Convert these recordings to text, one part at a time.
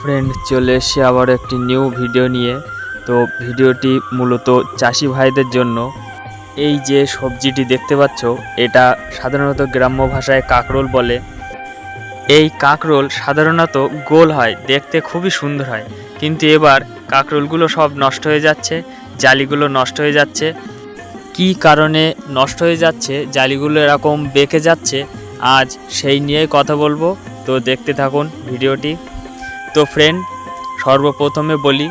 Friend চলে এসে আবার একটি নিউ ভিডিও নিয়ে। তো ভিডিওটি মূলত চাষি ভাইদের জন্য। এই যে সবজিটি দেখতে পাচ্ছ, এটা সাধারণত গ্রাম্য ভাষায় কাকরোল বলে। এই কাকরোল সাধারণত গোল হয়, দেখতে খুবই সুন্দর হয়। কিন্তু এবার কাকরোলগুলো সব নষ্ট হয়ে যাচ্ছে, জালিগুলো নষ্ট হয়ে যাচ্ছে। কী কারণে নষ্ট হয়ে যাচ্ছে, জালিগুলো এরকম বেঁকে যাচ্ছে, আজ সেই নিয়েই কথা বলব। তো দেখতে থাকুন ভিডিওটি তো ফ্রেন্ড সর্বপ্রথমে বলি,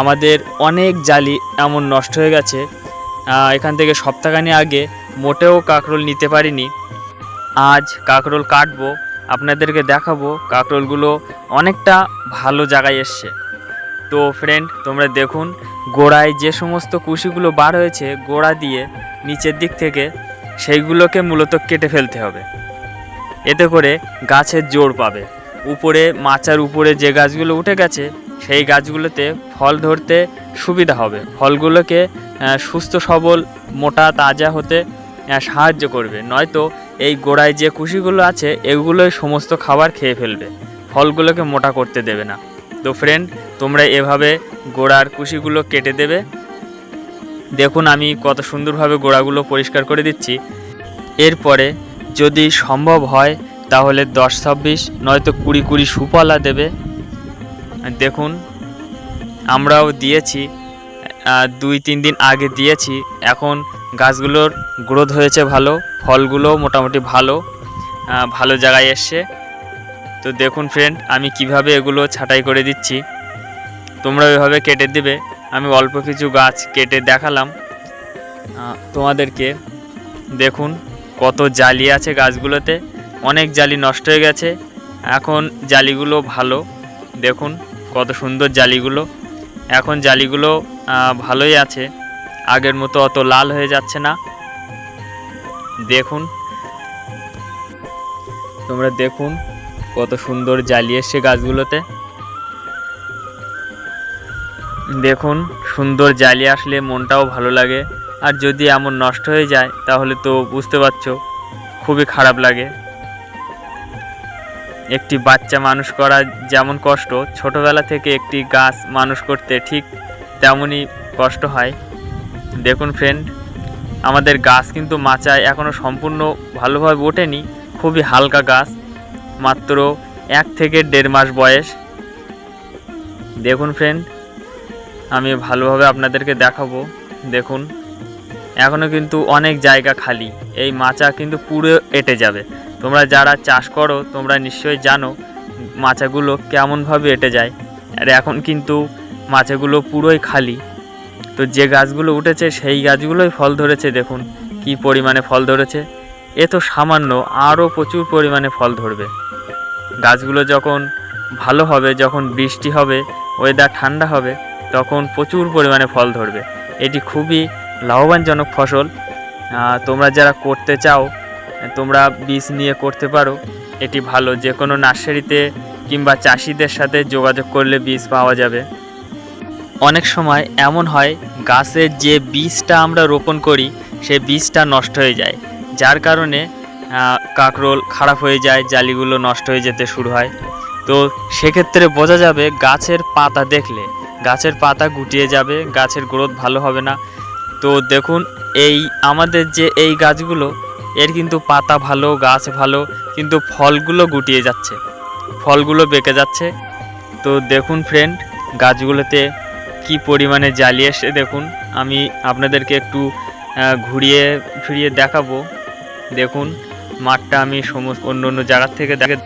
আমাদের অনেক জালি এমন নষ্ট হয়ে গেছে এখান থেকে সপ্তাহখানি আগে মোটেও কাঁকরোল নিতে পারিনি। আজ কাঁকরোল কাটবো, আপনাদেরকে দেখাবো কাঁকরোলগুলো অনেকটা ভালো জায়গায় এসছে। তো ফ্রেন্ড তোমরা দেখুন, গোড়ায় যে সমস্ত কুশিগুলো বার হয়েছে, গোড়া দিয়ে নিচের দিক থেকে সেইগুলোকে মূলত কেটে ফেলতে হবে। এতে করে গাছের জোর পাবে। উপরে মাচার উপরে যে গাছগুলো উঠে গেছে, সেই গাছগুলোতে ফল ধরতে সুবিধা হবে। ফলগুলোকে সুস্থ, সবল, মোটা, তাজা হতে সাহায্য করবে। নয়তো এই গোড়ায় যে কুশিগুলো আছে, এগুলোই সমস্ত খাবার খেয়ে ফেলবে। ফলগুলোকে মোটা করতে দেবে না। তো ফ্রেন্ড তোমরা এভাবে গোড়ার কুশিগুলো কেটে দেবে। দেখুন, আমি কত সুন্দরভাবে গোড়াগুলো পরিষ্কার করে দিচ্ছি। এরপরে যদি সম্ভব হয় তাহলে দশ ছাব্বিশ, নয়তো কুড়ি কুড়ি সুপলা দেবে। দেখুন, আমরাও দিয়েছি দুই তিন দিন আগে দিয়েছি। এখন গাছগুলোর গ্রোথ হয়েছে ভালো, ফলগুলোও মোটামুটি ভালো ভালো জায়গায় এসছে। তো দেখুন ফ্রেন্ড আমি কীভাবে এগুলো ছাঁটাই করে দিচ্ছি। তোমরা ওইভাবে কেটে দেবে, আমি অল্প কিছু গাছ কেটে দেখালাম। তোমাদেরকে দেখুন কত জালি আছে গাছগুলোতে। অনেক জালি নষ্ট হয়ে গেছে। এখন জালিগুলো ভালো। দেখুন কত সুন্দর জালিগুলো। এখন জালিগুলো ভালোই আছে। আগের মতো অত লাল হয়ে যাচ্ছে না। দেখুন। তোমরা দেখুন কত সুন্দর জালি এসছে গাছগুলোতে। দেখুন সুন্দর জালি আসলে মনটাও ভালো লাগে। আর যদি এমন নষ্ট হয়ে যায়, তাহলে তো বুঝতে পারছ, খুবই খারাপ লাগে। একটি বাচ্চা মানুষ করা যেমন কষ্ট, ছোটবেলা থেকে একটি গাছ মানুষ করতে ঠিক তেমনই কষ্ট হয়। দেখুন ফ্রেন্ড আমাদের গাছ কিন্তু মাচায় এখনও সম্পূর্ণ ভালোভাবে ওঠেনি, খুবই হালকা গাছ, মাত্র এক থেকে দেড় মাস বয়স। দেখুন ফ্রেন্ড আমি ভালোভাবে আপনাদেরকে দেখাবো। দেখুন এখনও কিন্তু অনেক জায়গা খালি, এই মাচা কিন্তু পুরো এঁটে যাবে। তোমরা যারা চাষ করো, তোমরা নিশ্চয়ই জানো মাচাগুলো কেমনভাবে এঁটে যায়। আর এখন কিন্তু মাচাগুলো পুরোই খালি। তো যে গাছগুলো উঠেছে, সেই গাছগুলোই ফল ধরেছে, দেখুন কি পরিমাণে ফল ধরেছে। এ তো সামান্য, আরও প্রচুর পরিমাণে ফল ধরবে। গাছগুলো যখন ভালো হবে, যখন বৃষ্টি হবে ওয়েদার ঠান্ডা হবে, তখন প্রচুর পরিমাণে ফল ধরবে। এটি খুবই লাভবানজনক ফসল। তোমরা যারা করতে চাও তোমরা বীজ নিয়ে করতে পারো। এটি ভালো যে কোনো নার্সারিতে কিংবা চাষিদের সাথে যোগাযোগ করলে বীজ পাওয়া যাবে। অনেক সময় এমন হয়, গাছের যে বীজটা আমরা রোপণ করি সেই বীজটা নষ্ট হয়ে যায়। যার কারণে কাঁকরোল খারাপ হয়ে যায়, জালিগুলো নষ্ট হয়ে যেতে শুরু হয়। তো সেক্ষেত্রে বোঝা যাবে, গাছের পাতা দেখলে, গাছের পাতা গুটিয়ে যাবে, গাছের গ্রোথ ভালো হবে না। তো দেখুন, এই আমাদের যে এই গাছগুলো এর কিন্তু পাতা ভালো, গাছ ভালো, কিন্তু ফলগুলো গুটিয়ে যাচ্ছে। ফলগুলো বেঁকে যাচ্ছে। তো দেখুন ফ্রেন্ড গাছগুলোতে কি পরিমাণে জ্বালিয়ে এসে দেখুন, আমি আপনাদেরকে একটু ঘুরিয়ে ফিরিয়ে দেখাবো। দেখুন, মাঠটা আমি সমস্ত অন্য অন্য জায়গার থেকে দেখে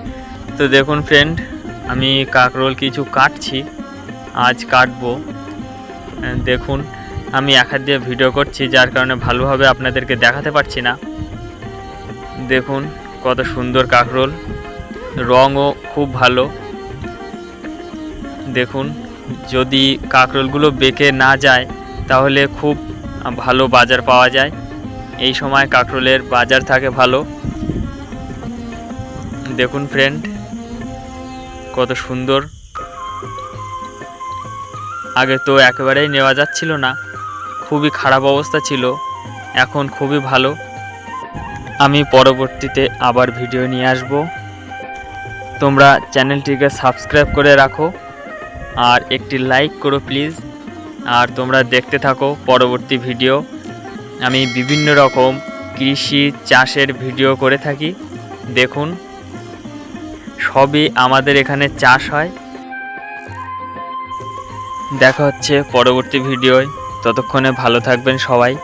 তো দেখুন ফ্রেন্ড আমি কাকরোল কিছু কাটছি, আজ কাটবো। দেখুন, আমি এক হাত দিয়ে ভিডিও করছি, যার কারণে ভালোভাবে আপনাদেরকে দেখাতে পারছি না। দেখুন, কত সুন্দর কাকরোল। রঙও খুব ভালো। দেখুন, যদি কাকরোলগুলো বেঁকে না যায়, তাহলে খুব ভালো বাজার পাওয়া যায়। এই সময় কাকরোলের বাজার থাকে ভালো। দেখুন ফ্রেন্ড কত সুন্দর। আগে তো একেবারেই নেওয়া যাচ্ছিল না। খুবই খারাপ অবস্থা ছিল, এখন খুবই ভালো। আমি পরবর্তীতে আবার ভিডিও নিয়ে আসব। তোমরা চ্যানেলটিকে সাবস্ক্রাইব করে রাখো আর একটি লাইক করো প্লিজ। আর তোমরা দেখতে থাকো পরবর্তী ভিডিও। আমি বিভিন্ন রকম কৃষি চাষের ভিডিও করে থাকি। দেখুন, সবই আমাদের এখানে চাষ হয়। দেখা হচ্ছে পরবর্তী ভিডিওয়। ততক্ষণে ভালো থাকবেন সবাই।